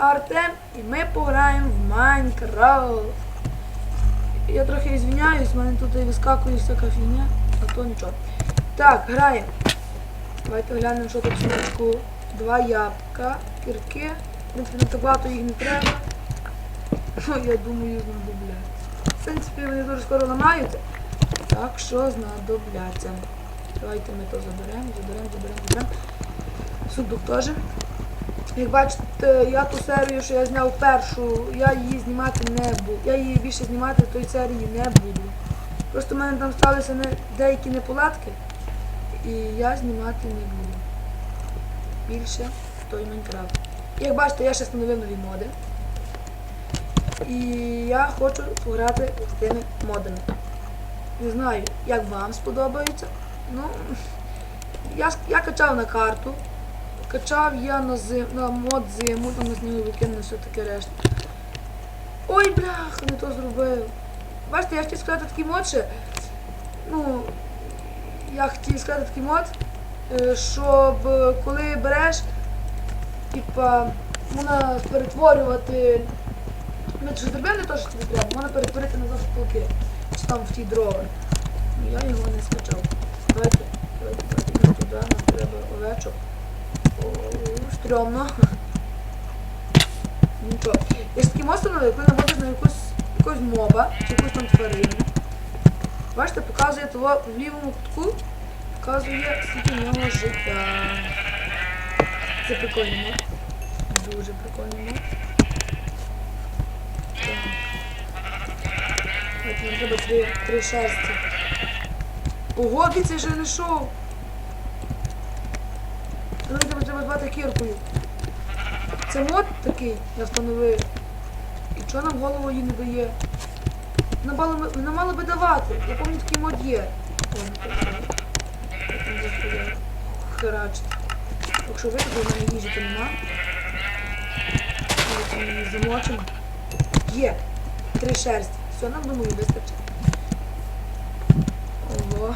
Артем і ми пограємо в Майнкрафт. Я трохи звиняюсь, в мене тут і вискакує всяка фігня, а то нічого. Так, граємо. Давайте глянемо, що тут сундучку. Два ябка, кірки. Не так багато їх не треба. Ну, я думаю, знадобляться. В принципі, вони дуже скоро ламаються. Так що знадобляться. Давайте ми то заберемо, заберемо, заберемо, заберемо. Сундук теж. Як бачите, я ту серію, що я зняв першу, я її знімати не буду. Я її більше знімати в той серії не буду. Просто в мене там сталися не, деякі неполадки, і я знімати не буду. Більше той Майнкрафт. Як бачите, я ще встановив нові моди. І я хочу пограти з тими модами. Не знаю, як вам сподобається. Ну, я, я качав на карту. Качав я на, зим, на мод зиму, там на сніговики, на все таке решта. Ой, бляха, не то зробив. Бачите, я хотів сказати такий мод ще. Ну, я хотів сказати такий мод, е, щоб е, коли береш, типа, можна перетворювати. Ми ж зробили не то, що тобі треба, можна перетворити на заштовки. Чи там в ті дрова. Ну я його не скачав. Давайте, давайте, давайте туди, нам треба овечок. Стрьомно. Нічого. Мост встановив, коли наводиш на якусь, якусь моба чи якусь там тварину. Бачите, показує того в лівому кутку, показує скільки нього життя. Це прикольний мод. Дуже прикольний мод. Так. От мені треба три, три шерсті. Ого, я ще не йшов. Треба звати кіркою. Це мод такий, я встановив. І що нам голову її не дає? Вона мало, би- вона би давати. Я пам'ятаю, такий мод є. Не. Херачить. Якщо ви тут в мене їжі, то нема. Замочимо. Є. Три шерсті. Все, нам думаю, вистачить. Ого.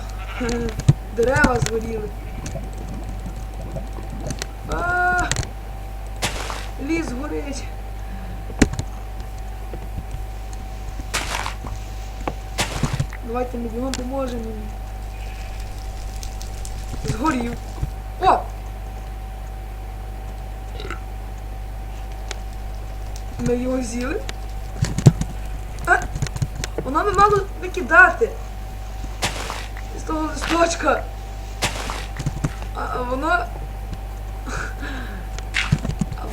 Дерева згоріли. А, ліс горить. Давайте ми бігом поможемо. Згорів. О! Ми його з'їли. А! Воно би мало викидати. З того листочка. А, а воно.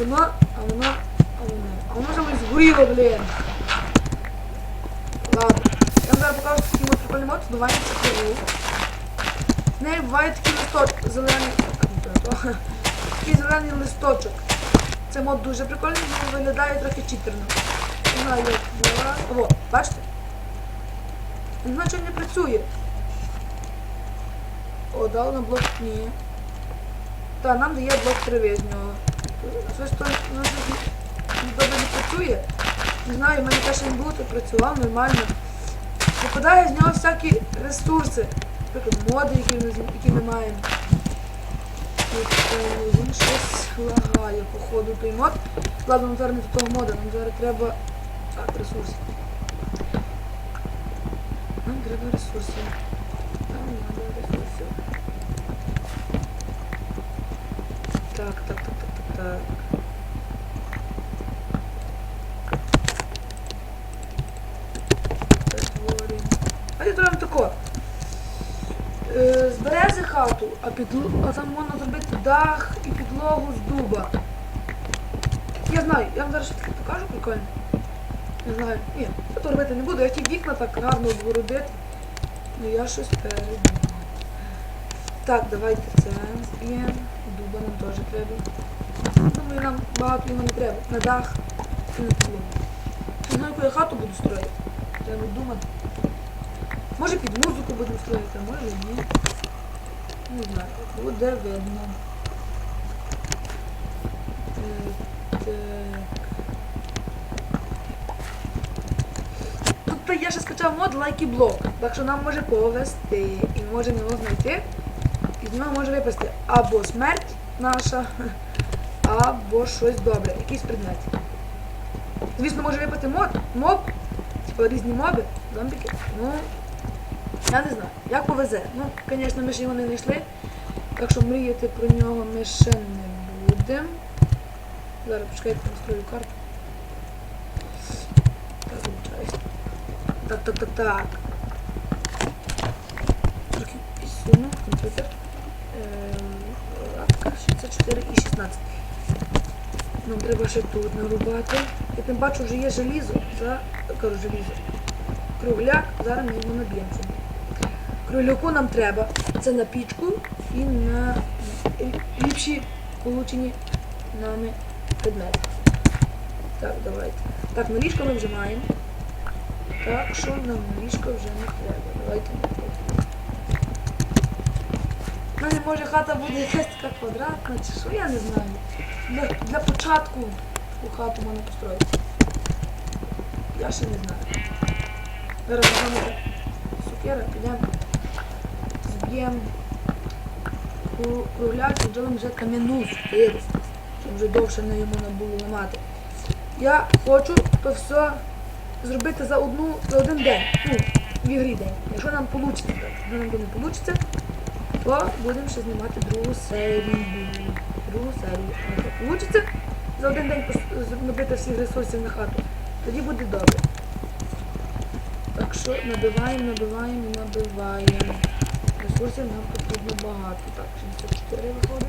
А воно. А воно. А воно. А воно вже ось згоріло, блін. Ладно. Я вам зараз покажу такий от прикольний мод, здування цифрову. В неї буває такий листочок, зелений. Такий зелений листочок. Це мод дуже прикольний, він виглядає трохи читерно. Не знаю, як була. О, бачите? Він значить не працює. О, дав на блок ні. Так, нам дає блок трави з нього. Щось то ну, добре не працює. Не знаю, в мене теж було, то працював нормально. Випадає з нього всякі ресурси. Наприклад, моди, які ми, які ми маємо. Е, Він щось лагає, походу, той мод. Ладно, нам зараз не до того мода, нам зараз треба. Так, ресурси. Нам треба ресурси. Нам треба ресурси. Так, так, так, так, так. А я зробимо тако. Е, хату, а, підло... а там можна зробити дах і підлогу з дуба. Я знаю, я вам зараз таке покажу прикольно. Не знаю. Ні, я то робити не буду, я ті вікна так гарно обгородити. Ну я щось передумав. Так, давайте це зб'ємо. Дуба нам теж треба. Думаю, нам багато його не треба. На дах і на підлогу. Знаю, яку я хату буду строїти. Треба думати. Може під музику будемо строїти, а може ні. Не знаю. Буде видно. Е. Тобто я ще скачав мод Like Block, так що нам може повести і ми можемо його знайти. І з нього може випасти або смерть наша, або щось добре, якийсь предмет. Звісно, може випати мод, моб, типу різні моби, зомбіки. Ну, я не знаю, як повезе. Ну, звісно, ми ж його не знайшли. Так що мріяти про нього ми ще не будемо. Зараз почекайте, настрою карту. Так. Так, так, так, так. Трохи підсуну комп'ютер. Ем, так, 64 і 16. Нам треба ще тут нарубати. Я тим бачу, вже є желізо. За... Кажу, желізо. Кругляк, зараз ми його наб'ємо. Кругляку нам треба. Це на пічку і на ліпші получені нами предмети. Так, давайте. Так, на ліжко ми вже маємо. Так що нам на ліжко вже не треба. Давайте У мене може хата буде якась така квадратна чи що, я не знаю. Для, для початку таку хату можна построїти. Я ще не знаю. Зараз візьмемо сукера, підемо, зб'ємо кру- кругляк зробимо вже кам'яну сукеру, щоб вже довше не йому не було ламати. Я хочу то все зробити за одну за один день. Ну, в ігрі день. Якщо нам вийде, якщо нам не вийде, то будемо ще знімати другу серію. Другу серію. А за один день набити всіх ресурсів на хату, тоді буде добре. Так що набиваємо, набиваємо, набиваємо. Ресурсів нам потрібно багато. Так, 64 виходить.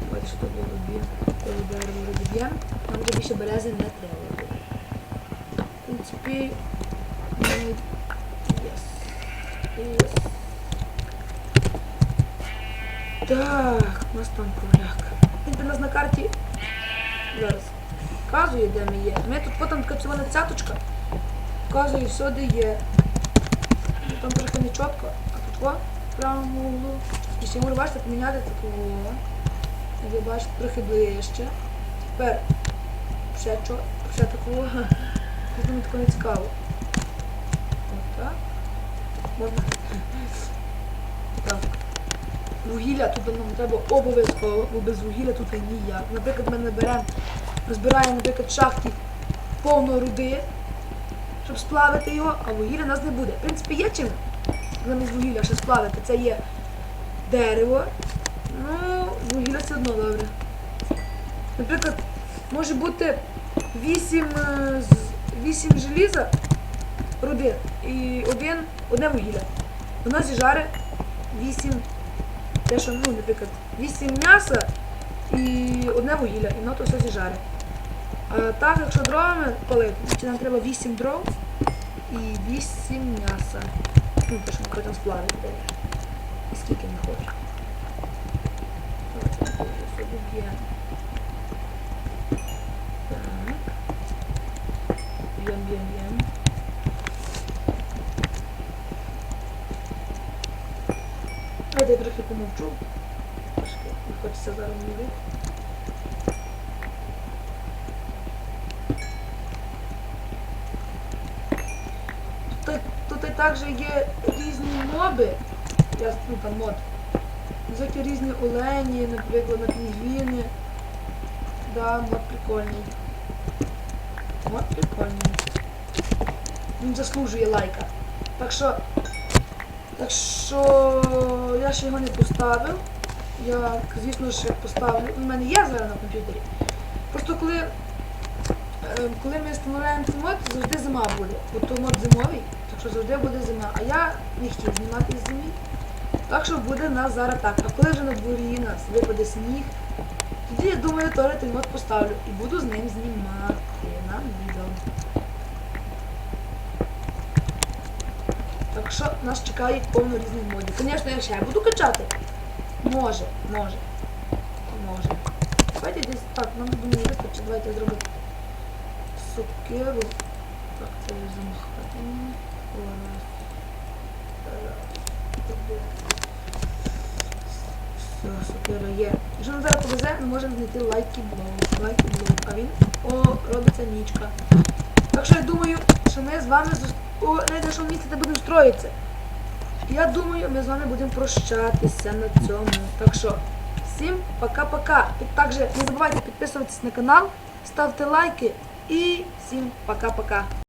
Давайте що тут розб'ємо. Коли дерево розб'ємо. Нам вже більше берези не треба. В принципі, ми... Єс. Так, у нас там кругляк. Він у нас на карті зараз вказує, де ми є. Ми тут потім така червона цяточка вказує все, де є. Там трохи не чітко, а тут о, в правому углу. І ще можу бачите, поміняти такого. Ви бачите, трохи ближче. Тепер ще, чо, ще такого. Тут мені такого не цікаво. Отак. Можна. Так. Вугілля тут нам треба обов'язково, бо без вугілля тут ніяк. Наприклад, ми наберемо, розбираємо, наприклад, шахті повно руди, щоб сплавити його, а вугілля у нас не буде. В принципі, є чим замість вугілля ще сплавити. Це є дерево. Ну, вугілля все одно добре. Наприклад, може бути 8, е, з- 8 желіза руди і один, одне вугілля. Воно зіжаре 8, те, що, ну, наприклад, 8 м'яса і одне вугілля, і воно то все зіжаре. А так, якщо дровами палити, значить нам треба 8 дров і 8 м'яса. Ну, те, що ми потім сплавити. І скільки не хочеш. Так, це вже собі б'ємо. Так. Б'єм, б'єм, б'єм. Давайте я трохи помовчу. Трошки не хочеться зараз мені. Тут, тут і також є різні моби. Я ну, там мод. Всякі різні олені, наприклад, на пінгвіни. Да, мод прикольний. Мод прикольний. Він заслужує лайка. Так що. Так що я ще його не поставив. Я, звісно, ще поставлю. У мене є зараз на комп'ютері. Просто коли, е, коли ми встановляємо цей мод, завжди зима буде. Бо то мод зимовий, так що завжди буде зима. А я не хотів знімати з зимі. Так що буде нас зараз так. А коли вже на дворі нас випаде сніг, тоді я думаю, теж той мод поставлю і буду з ним знімати на відео. Так що нас чекає повно різних модів. Звісно, я ще буду качати. Може, може. Може. Давайте десь так, нам думаю вистачить. Давайте я зроблю сокиру. Так, це вже замахати. Все, сокира є. Якщо нам зараз повезе, ми можемо знайти лайки блок. Лайки блок. А він, о, робиться нічка. Так що я думаю, що ми з вами зус- такого найдешого місця, де будемо строїтися. Я думаю, ми з вами будемо прощатися на цьому. Так що, всім пока-пока. Також не забувайте підписуватись на канал, ставте лайки і всім пока-пока.